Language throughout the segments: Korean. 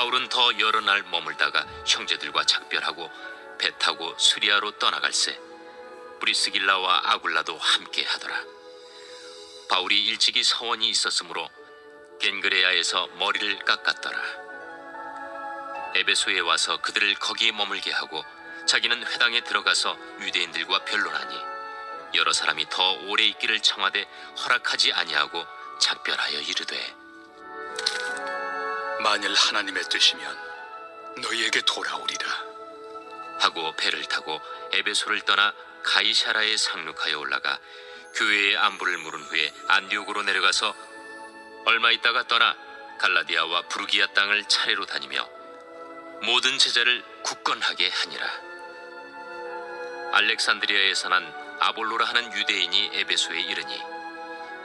바울은 더 여러 날 머물다가 형제들과 작별하고 배 타고 수리아로 떠나갈새 브리스길라와 아굴라도 함께 하더라. 바울이 일찍이 서원이 있었으므로 겐그레아에서 머리를 깎았더라. 에베소에 와서 그들을 거기에 머물게 하고 자기는 회당에 들어가서 유대인들과 변론하니 여러 사람이 더 오래 있기를 청하되 허락하지 아니하고 작별하여 이르되 만일 하나님의 뜻이면 너희에게 돌아오리라. 하고 배를 타고 에베소를 떠나 가이사라에 상륙하여 올라가 교회의 안부를 물은 후에 안디옥으로 내려가서 얼마 있다가 떠나 갈라디아와 부르기아 땅을 차례로 다니며 모든 제자를 굳건하게 하니라. 알렉산드리아에서 난 아볼로라 하는 유대인이 에베소에 이르니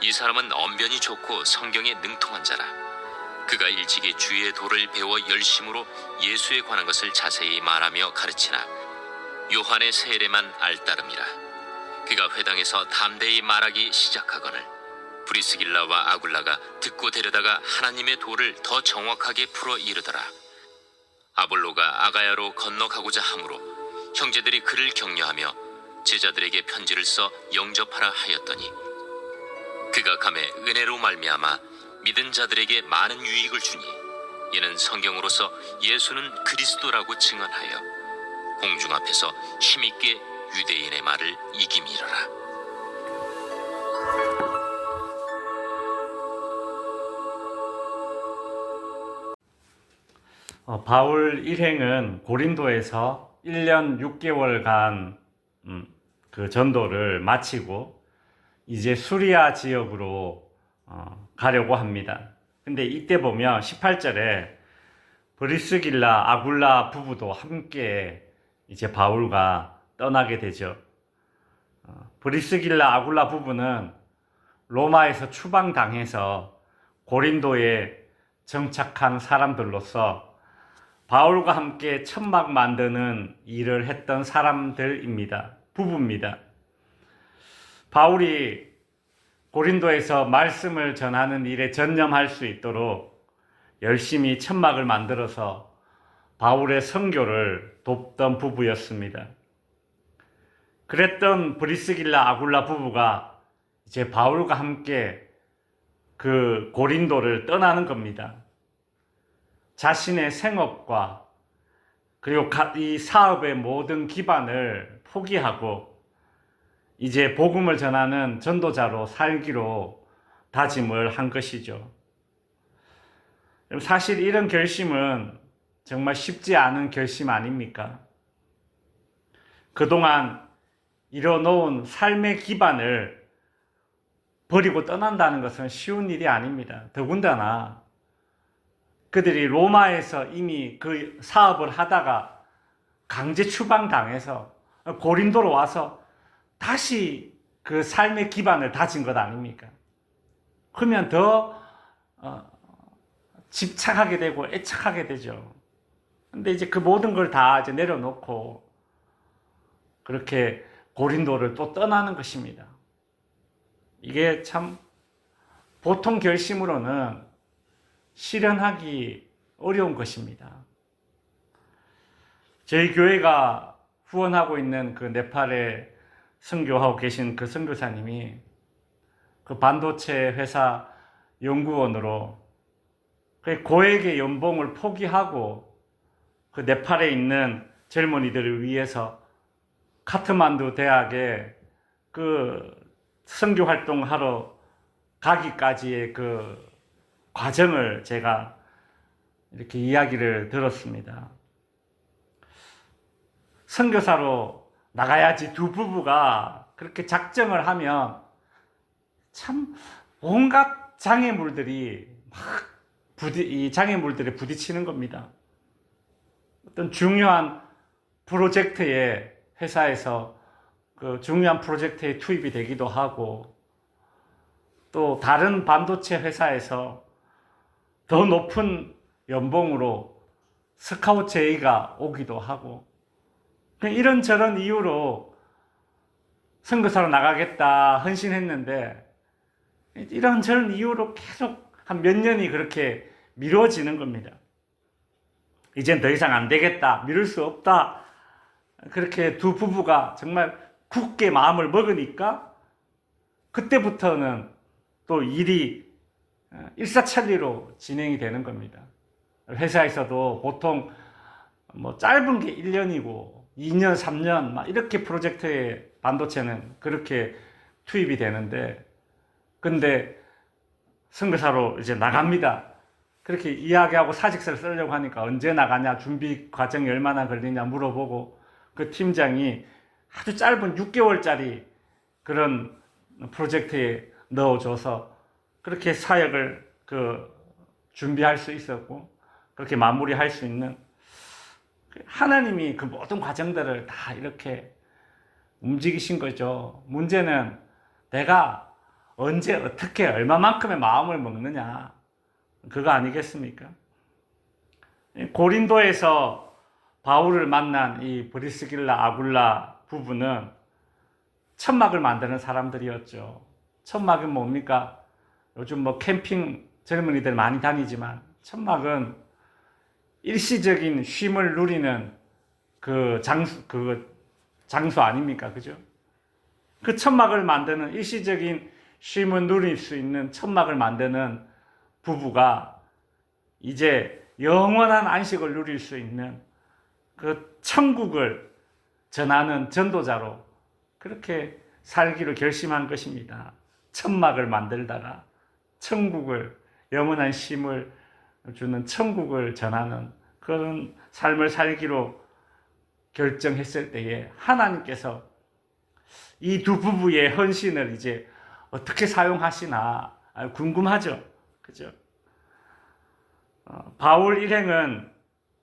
이 사람은 언변이 좋고 성경에 능통한 자라. 그가 일찍이 주의 도를 배워 열심으로 예수에 관한 것을 자세히 말하며 가르치나 요한의 세례만 알따름이라. 그가 회당에서 담대히 말하기 시작하거늘 브리스길라와 아굴라가 듣고 데려다가 하나님의 도를 더 정확하게 풀어 이르더라. 아볼로가 아가야로 건너가고자 하므로 형제들이 그를 격려하며 제자들에게 편지를 써 영접하라 하였더니 그가 감에 은혜로 말미암아 믿은 자들에게 많은 유익을 주니 이는 성경으로서 예수는 그리스도라고 증언하여 공중 앞에서 힘있게 유대인의 말을 이기미러라. 어, 바울 일행은 고린도에서 1년 6개월간 음, 그 전도를 마치고 이제 수리아 지역으로 어, 가려고 합니다. 근데 이때 보면 18절에 브리스길라 아굴라 부부도 함께 이제 바울과 떠나게 되죠. 어, 브리스길라 아굴라 부부는 로마에서 추방당해서 고린도에 정착한 사람들로서 바울과 함께 천막 만드는 일을 했던 사람들입니다. 부부입니다. 바울이 고린도에서 말씀을 전하는 일에 전념할 수 있도록 열심히 천막을 만들어서 바울의 선교를 돕던 부부였습니다. 그랬던 브리스길라 아굴라 부부가 이제 바울과 함께 그 고린도를 떠나는 겁니다. 자신의 생업과 그리고 이 사업의 모든 기반을 포기하고 이제 복음을 전하는 전도자로 살기로 다짐을 한 것이죠. 사실 이런 결심은 정말 쉽지 않은 결심 아닙니까? 그동안 이뤄놓은 삶의 기반을 버리고 떠난다는 것은 쉬운 일이 아닙니다. 더군다나 그들이 로마에서 이미 그 사업을 하다가 강제 추방당해서 고린도로 와서 다시 그 삶의 기반을 다진 것 아닙니까? 그러면 더 어, 집착하게 되고 애착하게 되죠. 근데 이제 그 모든 걸 다 이제 내려놓고 그렇게 고린도를 또 떠나는 것입니다. 이게 참 보통 결심으로는 실현하기 어려운 것입니다. 저희 교회가 후원하고 있는 그 네팔에 선교하고 계신 그 선교사님이 그 반도체 회사 연구원으로 그 고액의 연봉을 포기하고 그 네팔에 있는 젊은이들을 위해서 카트만두 대학에 그 선교 활동하러 가기까지의 그 과정을 제가 이렇게 이야기를 들었습니다. 선교사로 나가야지 두 부부가 그렇게 작정을 하면 참 온갖 장애물들이 막 부디, 이 장애물들에 부딪히는 겁니다. 어떤 중요한 프로젝트에 회사에서 그 중요한 프로젝트에 투입이 되기도 하고 또 다른 반도체 회사에서 더 높은 연봉으로 스카우트 제의가 오기도 하고 이런 저런 이유로 선거사로 나가겠다 헌신했는데 이런 저런 이유로 계속 한 몇 년이 그렇게 미뤄지는 겁니다. 이젠 더 이상 안 되겠다. 미룰 수 없다. 그렇게 두 부부가 정말 굳게 마음을 먹으니까 그때부터는 또 일이 어, 일사천리로 진행이 되는 겁니다. 회사에서도 보통 뭐 짧은 게 1년이고 2년, 3년 막 이렇게 프로젝트에 반도체는 그렇게 투입이 되는데 근데 선거사로 이제 나갑니다. 그렇게 이야기하고 사직서를 쓰려고 하니까 언제 나가냐, 준비 과정이 얼마나 걸리냐 물어보고 그 팀장이 아주 짧은 6개월짜리 그런 프로젝트에 넣어줘서 그렇게 사역을 그 준비할 수 있었고 그렇게 마무리할 수 있는 하나님이 그 모든 과정들을 다 이렇게 움직이신 거죠. 문제는 내가 언제 어떻게 얼마만큼의 마음을 먹느냐 그거 아니겠습니까? 고린도에서 바울을 만난 이 브리스길라 아굴라 부부는 천막을 만드는 사람들이었죠. 천막은 뭡니까? 요즘 뭐 캠핑 젊은이들 많이 다니지만 천막은 일시적인 쉼을 누리는 그 장수 그 장소 아닙니까? 그죠? 그 천막을 만드는 일시적인 쉼을 누릴 수 있는 천막을 만드는 부부가 이제 영원한 안식을 누릴 수 있는 그 천국을 전하는 전도자로 그렇게 살기로 결심한 것입니다. 천막을 만들다가 천국을 영원한 쉼을 주는 천국을 전하는 그런 삶을 살기로 결정했을 때에 하나님께서 이 두 부부의 헌신을 이제 어떻게 사용하시나 아, 궁금하죠. 그죠? 어, 바울 일행은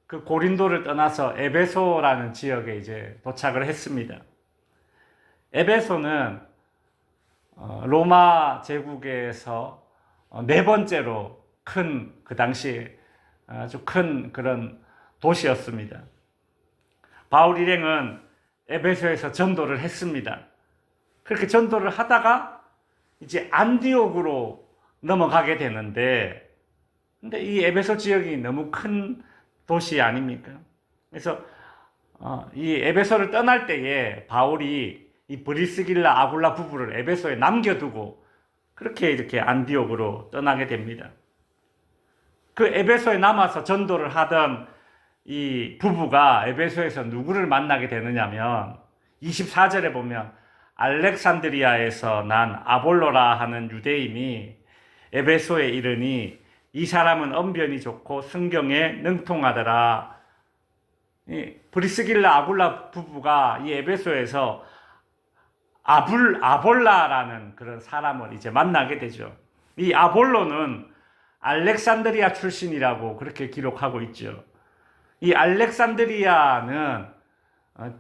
그 고린도를 떠나서 에베소라는 지역에 이제 도착을 했습니다. 에베소는 어, 로마 제국에서 어, 네 번째로 큰 그 당시 아주 큰 그런 도시였습니다. 바울 일행은 에베소에서 전도를 했습니다. 그렇게 전도를 하다가 이제 안디옥으로 넘어가게 되는데 근데 이 에베소 지역이 너무 큰 도시 아닙니까? 그래서 어, 이 에베소를 떠날 때에 바울이 이 브리스길라 아굴라 부부를 에베소에 남겨두고 그렇게 이렇게 안디옥으로 떠나게 됩니다. 그 에베소에 남아서 전도를 하던 이 부부가 에베소에서 누구를 만나게 되느냐면 24절에 보면 알렉산드리아에서 난 아볼로라 하는 유대인이 에베소에 이르니 이 사람은 언변이 좋고 성경에 능통하더라. 이 브리스길라 아굴라 부부가 이 에베소에서 아불 아볼라라는 그런 사람을 이제 만나게 되죠. 이 아볼로는 알렉산드리아 출신이라고 그렇게 기록하고 있죠. 이 알렉산드리아는 어,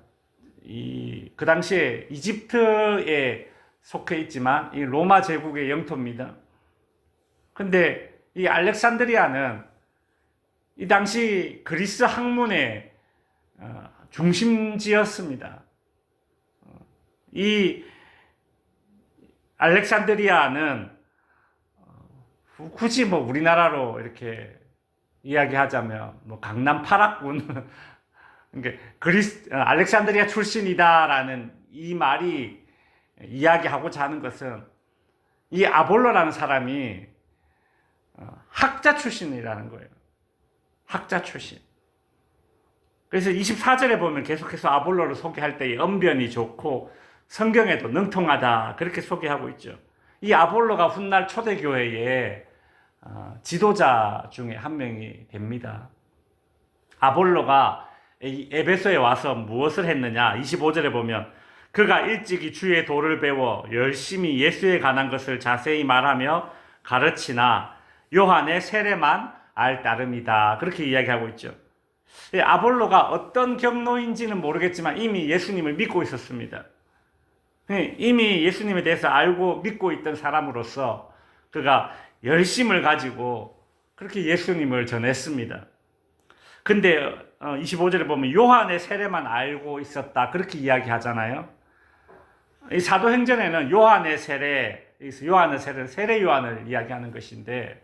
이그 당시에 이집트에 속해 있지만 이 로마 제국의 영토입니다. 근데 이 알렉산드리아는 이 당시 그리스 학문의 어, 중심지였습니다. 어, 이 알렉산드리아는 어, 굳이 뭐 우리나라로 이렇게 이야기하자면 뭐 강남 파락군 그러니까 그리스 어, 알렉산드리아 출신이다라는 이 말이 이야기하고자 하는 것은 이 아볼로라는 사람이 어, 학자 출신이라는 거예요. 학자 출신. 그래서 24절에 보면 계속해서 아볼로를 소개할 때에 언변이 좋고 성경에도 능통하다 그렇게 소개하고 있죠. 이 아볼로가 훗날 초대교회의 어, 지도자 중에 한 명이 됩니다. 아볼로가 이 에베소에 와서 무엇을 했느냐? 25절에 보면 그가 일찍이 주의 도를 배워 열심히 예수에 관한 것을 자세히 말하며 가르치나 요한의 세례만 알 따름이다. 그렇게 이야기하고 있죠. 이 아볼로가 어떤 경로인지는 모르겠지만 이미 예수님을 믿고 있었습니다. 예, 이미 예수님에 대해서 알고 믿고 있던 사람으로서 그가 열심을 가지고 그렇게 예수님을 전했습니다. 근데 25절에 보면 요한의 세례만 알고 있었다. 그렇게 이야기하잖아요. 이 사도행전에는 요한의 세례, 요한의 세례, 세례 요한을 이야기하는 것인데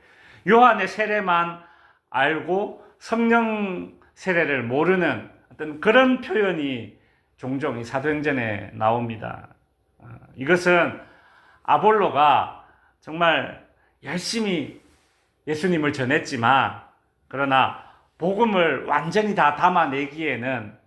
요한의 세례만 알고 성령 세례를 모르는 어떤 그런 표현이 종종 이 사도행전에 나옵니다. 어, 이것은 아볼로가 정말 열심히 예수님을 전했지만 그러나 복음을 완전히 다 담아내기에는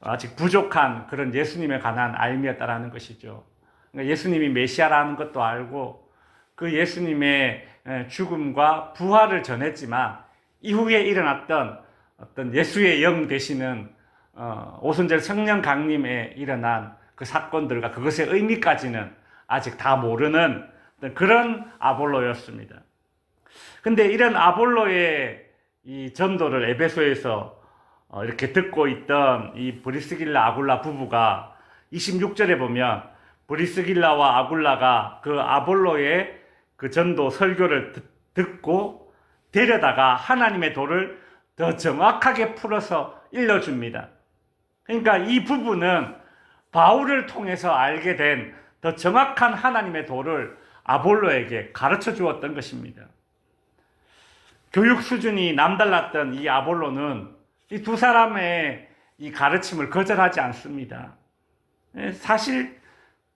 아직 부족한 그런 예수님에 관한 알미였다라는 것이죠. 그러니까 예수님이 메시아라는 것도 알고 그 예수님의 에, 죽음과 부활을 전했지만 이후에 일어났던 어떤 예수의 영 되시는 어, 오순절 성령 강림에 일어난 그 사건들과 그것의 의미까지는 아직 다 모르는 그런 아볼로였습니다. 근데 이런 아볼로의 이 전도를 에베소에서 어, 이렇게 듣고 있던 이 브리스길라 아굴라 부부가 26절에 보면 브리스길라와 아굴라가 그 아볼로의 그 전도 설교를 듣- 듣고 데려다가 하나님의 도를 더 정확하게 풀어서 일러줍니다. 그러니까 이 부부는 바울을 통해서 알게 된 더 정확한 하나님의 도를 아볼로에게 가르쳐 주었던 것입니다. 교육 수준이 남달랐던 이 아볼로는 이 두 사람의 이 가르침을 거절하지 않습니다. 예, 사실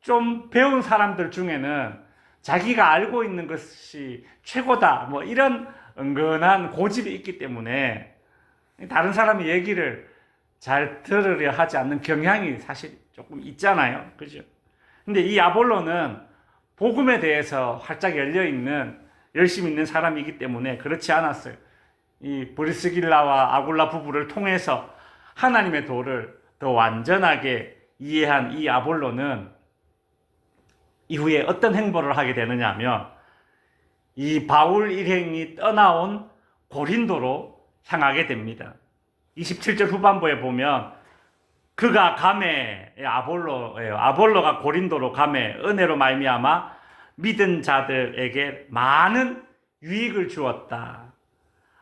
좀 배운 사람들 중에는 자기가 알고 있는 것이 최고다, 뭐 이런 은근한 고집이 있기 때문에 다른 사람의 얘기를 잘 들으려 하지 않는 경향이 사실 조금 있잖아요. 그죠? 근데 이 아볼로는 복음에 대해서 활짝 열려 있는 열심히 있는 사람이기 때문에 그렇지 않았어요. 이 브리스길라와 아굴라 부부를 통해서 하나님의 도를 더 완전하게 이해한 이 아볼로는 이후에 어떤 행보를 하게 되느냐 하면 이 바울 일행이 떠나온 고린도로 향하게 됩니다. 27절 후반부에 보면 그가 감에 아볼로예요. 아볼로가 고린도로 감에 은혜로 말미암아 믿은 자들에게 많은 유익을 주었다.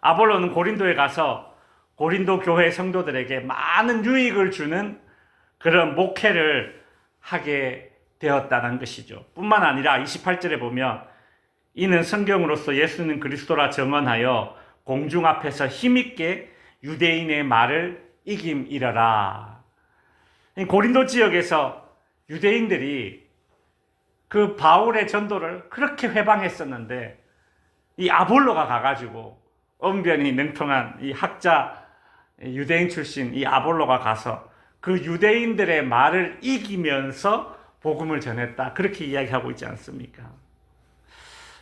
아볼로는 고린도에 가서 고린도 교회 성도들에게 많은 유익을 주는 그런 목회를 하게 되었다는 것이죠. 뿐만 아니라 28절에 보면 이는 성경으로서 예수는 그리스도라 정언하여 공중 앞에서 힘있게 유대인의 말을 이김이러라. 고린도 지역에서 유대인들이 그 바울의 전도를 그렇게 회방했었는데 이 아볼로가 가가지고 언변이 능통한 이 학자 유대인 출신 이 아볼로가 가서 그 유대인들의 말을 이기면서 복음을 전했다. 그렇게 이야기하고 있지 않습니까?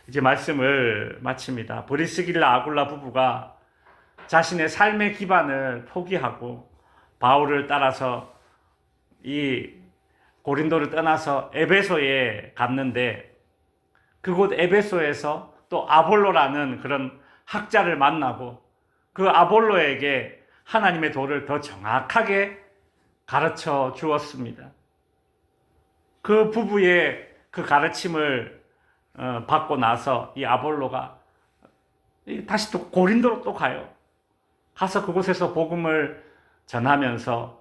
이제 말씀을 마칩니다. 브리스길라 아굴라 부부가 자신의 삶의 기반을 포기하고 바울을 따라서 이 고린도를 떠나서 에베소에 갔는데 그곳 에베소에서 또 아볼로라는 그런 학자를 만나고 그 아볼로에게 하나님의 도를 더 정확하게 가르쳐 주었습니다. 그 부부의 그 가르침을 어, 받고 나서 이 아볼로가 이 다시 또 고린도로 또 가요. 가서 그곳에서 복음을 전하면서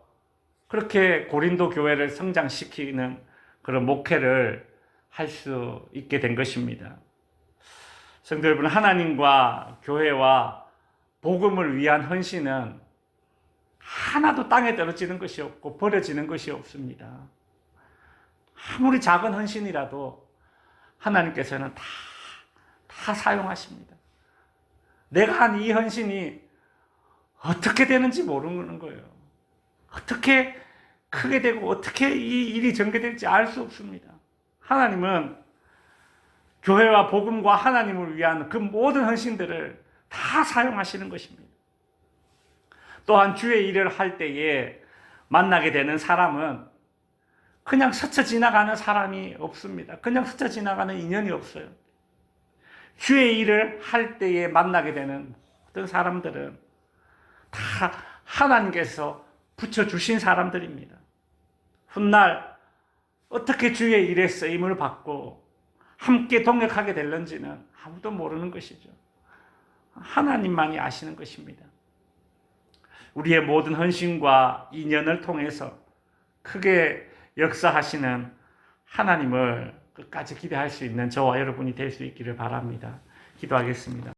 그렇게 고린도 교회를 성장시키는 그런 목회를 할 수 있게 된 것입니다. 성도 여러분, 하나님과 교회와 복음을 위한 헌신은 하나도 땅에 떨어지는 것이 없고 버려지는 것이 없습니다. 아무리 작은 헌신이라도 하나님께서는 다, 다 사용하십니다. 내가 한 이 헌신이 어떻게 되는지 모르는 거예요. 어떻게 크게 되고 어떻게 이 일이 전개될지 알 수 없습니다. 하나님은 교회와 복음과 하나님을 위한 그 모든 헌신들을 다 사용하시는 것입니다. 또한 주의 일을 할 때에 만나게 되는 사람은 그냥 스쳐 지나가는 사람이 없습니다. 그냥 스쳐 지나가는 인연이 없어요. 주의 일을 할 때에 만나게 되는 모든 사람들은 다 하나님께서 붙여주신 사람들입니다. 훗날 어떻게 주의 일에 쓰임을 받고 함께 동역하게 될는지는 아무도 모르는 것이죠. 하나님만이 아시는 것입니다. 우리의 모든 헌신과 인연을 통해서 크게 역사하시는 하나님을 끝까지 기대할 수 있는 저와 여러분이 될 수 있기를 바랍니다. 기도하겠습니다.